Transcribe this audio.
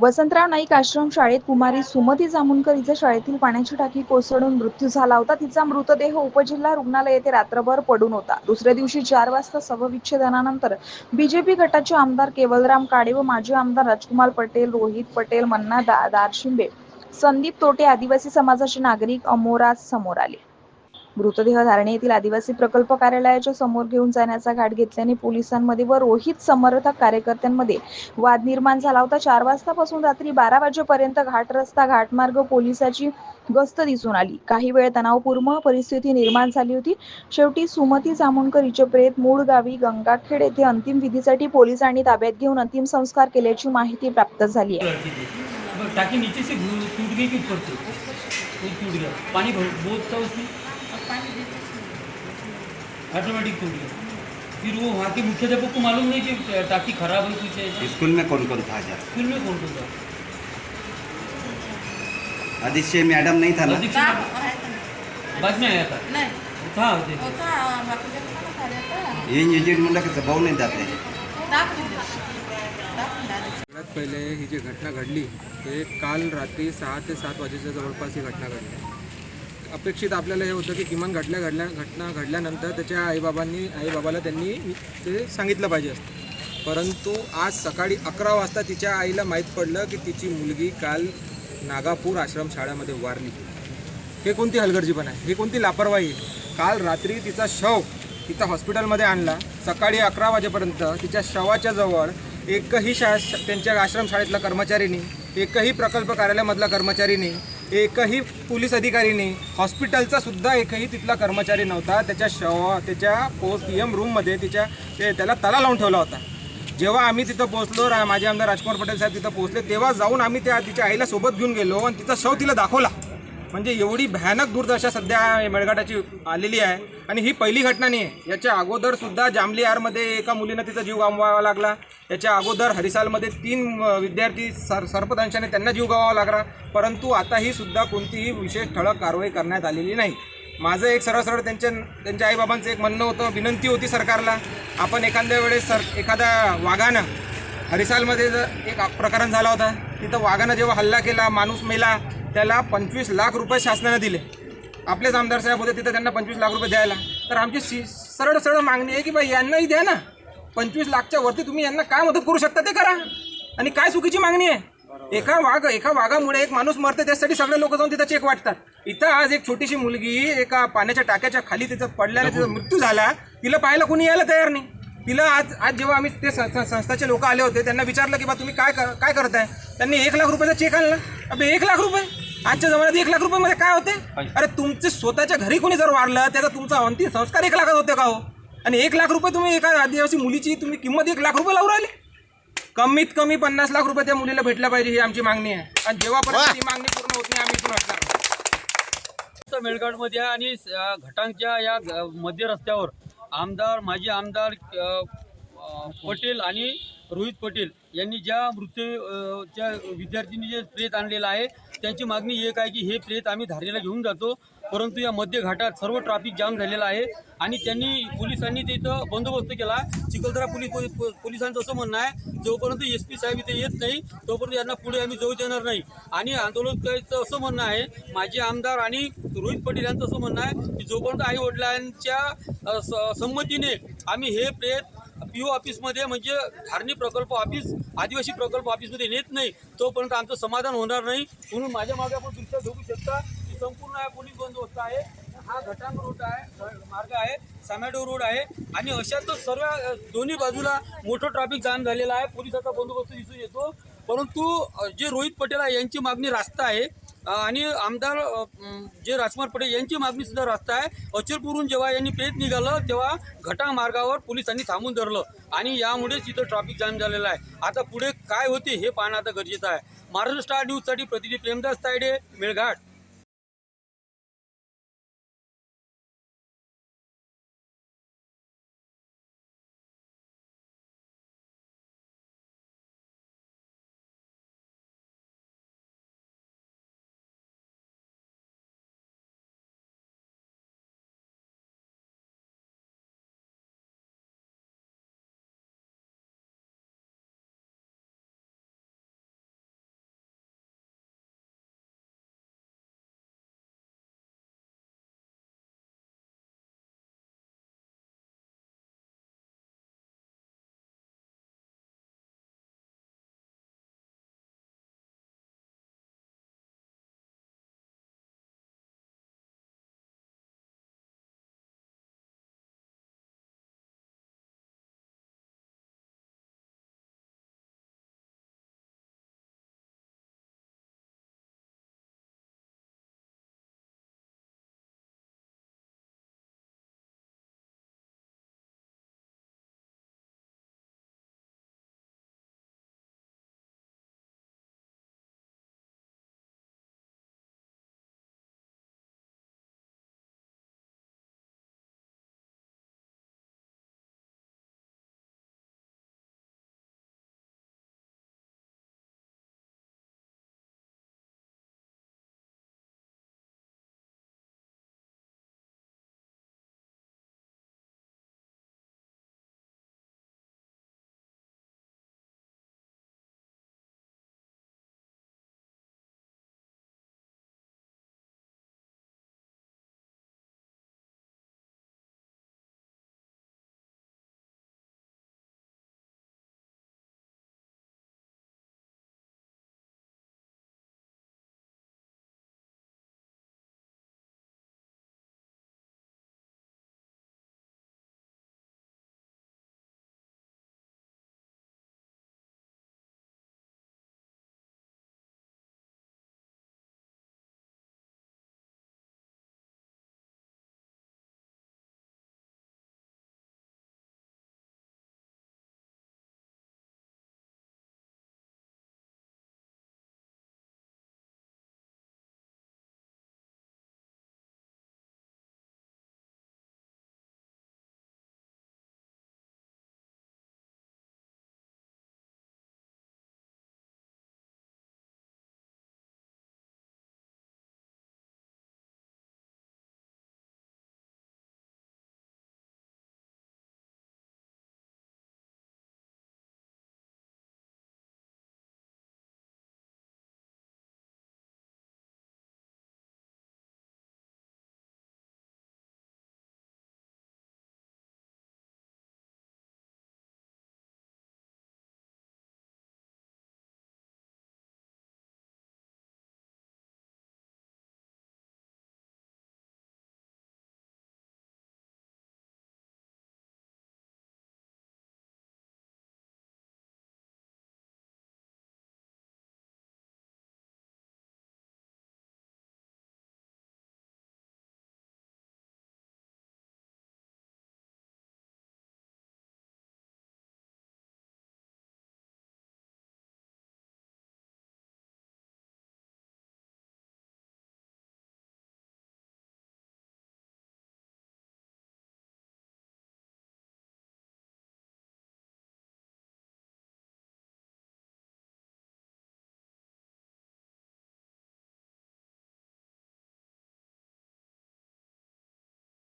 वसंतराव नाईक आश्रम शाळेत कुमारी सुमती जामुनकर हिचा शाळेतील पाण्याची टाकी कोसळून मृत्यू झाला होता. तिचा मृतदेह उपजिल्हा रुग्णालय येथे रात्रभर पडून होता. दुसऱ्या दिवशी चार वाजता शवविच्छेदनानंतर बीजेपी गटाचे आमदार केवलराम काडे व माजी आमदार राजकुमार पटेल रोहित पटेल मन्ना दा दारशिंबे संदीप तोटे आदिवासी समाजाचे नागरिक अमोराज समोर आले. मृतदेह धारणे येथील आदिवासी प्रकल्प कार्यालयाच्या समोर घेऊन जाण्याचा घाट घेतल्याने पोलिसांमध्ये व रोहित समर्थक कार्यकर्त्यांमध्ये वाद निर्माण झाला होता चार वाजतापासून रात्री बारा वाजेपर्यंत घाट रस्ता घाटमार्ग पोलिसाची गस्त दिसून आली काही वेळ तणावपूर्ण परिस्थिती निर्माण झाली होती शेवटी सुमती जामुनकर हिचे प्रेत मूळ गावी गंगाखेड येथे अंतिम विधीसाठी पोलिसांनी ताब्यात घेऊन अंतिम संस्कार केल्याची माहिती प्राप्त झाली आहे टाकी नीचे से टूट गई कि ऊपर से वो टूट गया पानी बहुत था उसमें ऑटोमेटिक टूट गया फिर वो वहाँ के मुख्याध्यापक को मालूम नहीं कि टाकी खराब है कुछ ऐसा स्कूल में कौन कौन था आज? स्कूल में कौन कौन था? आदित्य मैडम नहीं था ना? बाद में आया था? नाही। था? ये एजेड म्हणलं की भाऊ नाही जाते पहिले ही जी घटना घडली ते काल रात्री सहा ते सात वाजेच्या जवळपास ही घटना घडली अपेक्षित आपल्याला हे होतं की किमान घडल्या घडल्या घटना घडल्यानंतर त्याच्या आईबाबांनी आईबाबाला त्यांनी ते सांगितलं पाहिजे असतं. परंतु आज सकाळी अकरा वाजता तिच्या आईला माहीत पडलं की तिची मुलगी काल नागापूर आश्रम शाळेमध्ये वारली. हे कोणती हलगर्जीपण आहे? हे कोणती लापरवाही आहे? काल रात्री तिचा शव तिथं हॉस्पिटलमध्ये आणला. सकाळी अकरा वाजेपर्यंत तिच्या शवाच्या जवळ एकही शा त्यांच्या आश्रम शाळेतला कर्मचारीनी एकही प्रकल्प कार्यालयामधला कर्मचारीनी एकही पोलीस अधिकारीने हॉस्पिटलचा सुद्धा एकही तिथला कर्मचारी नव्हता. त्याच्या शव त्याच्या पो पी एम रूममध्ये तिच्या ते त्याला तला लावून ठेवला होता. जेव्हा आम्ही तिथं पोहोचलो रा माझे आमदार राजकुमार पटेल साहेब तिथं पोहोचले तेव्हा जाऊन आम्ही त्या तिच्या आईला सोबत घेऊन गेलो आणि तिचा शव तिला दाखवला. म्हणजे एवढी भयानक दुर्दशा सध्या मेळघाटाची आलेली आहे. आणि ही पहिली घटना नाही आहे याच्या अगोदरसुद्धा जांभली आरमध्ये एका मुलीनं तिचा जीव गमवावा लागला. याच्या अगोदर हरिसालमध्ये तीन विद्यार्थी सर सर्पदंशाने त्यांना जीव गमवावा लागला. परंतु आताही सुद्धा कोणतीही विशेष ठळक कारवाई करण्यात आलेली नाही. माझं एक सरळ सरळ त्यांच्या त्यांच्या आईबाबांचं एक म्हणणं होतं विनंती होती सरकारला आपण एखाद्या वेळेस सर एखाद्या वाघानं हरिसालमध्ये जर एक प्रकरण झाला होता तिथं वाघानं जेव्हा हल्ला केला माणूस मेला त्याला पंचवीस लाख रुपये शासनानं दिले. आपलेच आमदार साहेब होते तिथं त्यांना पंचवीस लाख रुपये द्यायला. तर आमची सी सरळ सरळ मागणी आहे की बाई यांनाही द्या ना. पंचवीस लाखच्या वरती तुम्ही यांना काय मदत करू शकता ते करा. आणि काय चुकीची मागणी आहे? एका वाघ एका वाघामुळे एक माणूस मरते त्यासाठी सगळे लोक जाऊन तिथं चेक वाटतात. इथं आज एक छोटीशी मुलगी एका पाण्याच्या टाक्याच्या खाली तिथं पडल्याने तिचा मृत्यू झाला. तिला पाहायला कोणी यायला तयार नाही. तिला आज आज जेव्हा आम्ही ते संस्थाचे लोक आले होते त्यांना विचारलं की बा तुम्ही काय काय करत आहे त्यांनी एक लाख रुपयाचा चेक आणला. अबे एक लाख रुपये? आजच्या जमान्यात एक लाख रुपयामध्ये काय होते? अरे तुमचे स्वतःच्या घरी कोणी जर वारलं त्याचा तुमचा अंतिम संस्कार एक लाखात होते का हो? आणि एक लाख रुपये तुम्ही एका आदिवासी मुलीची तुम्ही किंमत एक लाख रुपये लावून राहिली? कमीत कमी पन्नास लाख रुपये त्या मुलीला भेटला पाहिजे ही आमची मागणी आहे. आणि जेव्हापर्यंत ही मागणी पूर्ण होत नाही आम्ही इथून हटणार मेळघाटमध्ये आणि घाटांच्या या मध्य रस्त्यावर आमदार माजी आमदार पटेल आणि रोहित पटेल यांनी ज्या मृत्यू विद्यार्थ्यांनी जे प्रेत आणलेलं आहे त्यांची मागणी एक आहे की हे प्रेत आम्ही धारणेला घेऊन जातो. परंतु या मध्य घाटात सर्व ट्रॅफिक जाम झालेला आहे आणि त्यांनी पोलिसांनी तिथं बंदोबस्त केला. चिखलदरा पोलीस पोलिसांचं असं म्हणणं आहे जोपर्यंत एस पी साहेब इथे येत नाही तोपर्यंत यांना पुढे आम्ही जाऊ देणार नाही. आणि आंदोलकांचं असं म्हणणं आहे माजी आमदार आणि रोहित पटेल यांचं असं म्हणणं आहे की जोपर्यंत आई वडिलांच्या स- संमतीने आम्ही हे प्रेत पी ओ ऑफिसमध्ये म्हणजे धारणी प्रकल्प ऑफिस आदिवासी प्रकल्प ऑफिसमध्ये नेत नाही तोपर्यंत आमचं समाधान होणार नाही. म्हणून माझ्या मागे आपण दृश्य बघू शकता की संपूर्ण हा पोलीस बंदोबस्त आहे. हा घटांग रोड आहे मार्ग आहे सामॅडो रोड आहे. आणि अशातच सर्व दोन्ही बाजूला मोठं ट्रॅफिक जाम झालेलं आहे. पोलिसाचा बंदोबस्त दिसून येतो. परंतु जे रोहित पटेल आहे यांची मागणी रास्ता आहे. आणि आमदार जे राजकुमार पटेल यांची मागणी सुद्धा रास्त आहे. अचलपूरहून जेव्हा यांनी पेट निघालं तेव्हा घटा मार्गावर पोलिसांनी थांबून धरलं. आणि यामुळेच इथं ट्रॅफिक जाम झालेलं आहे. आता पुढे काय होते हे पाहणं आता गरजेचं आहे. महाराष्ट्र स्टार न्यूजसाठी प्रतिनिधी प्रेमदास तायडे मेळघाट.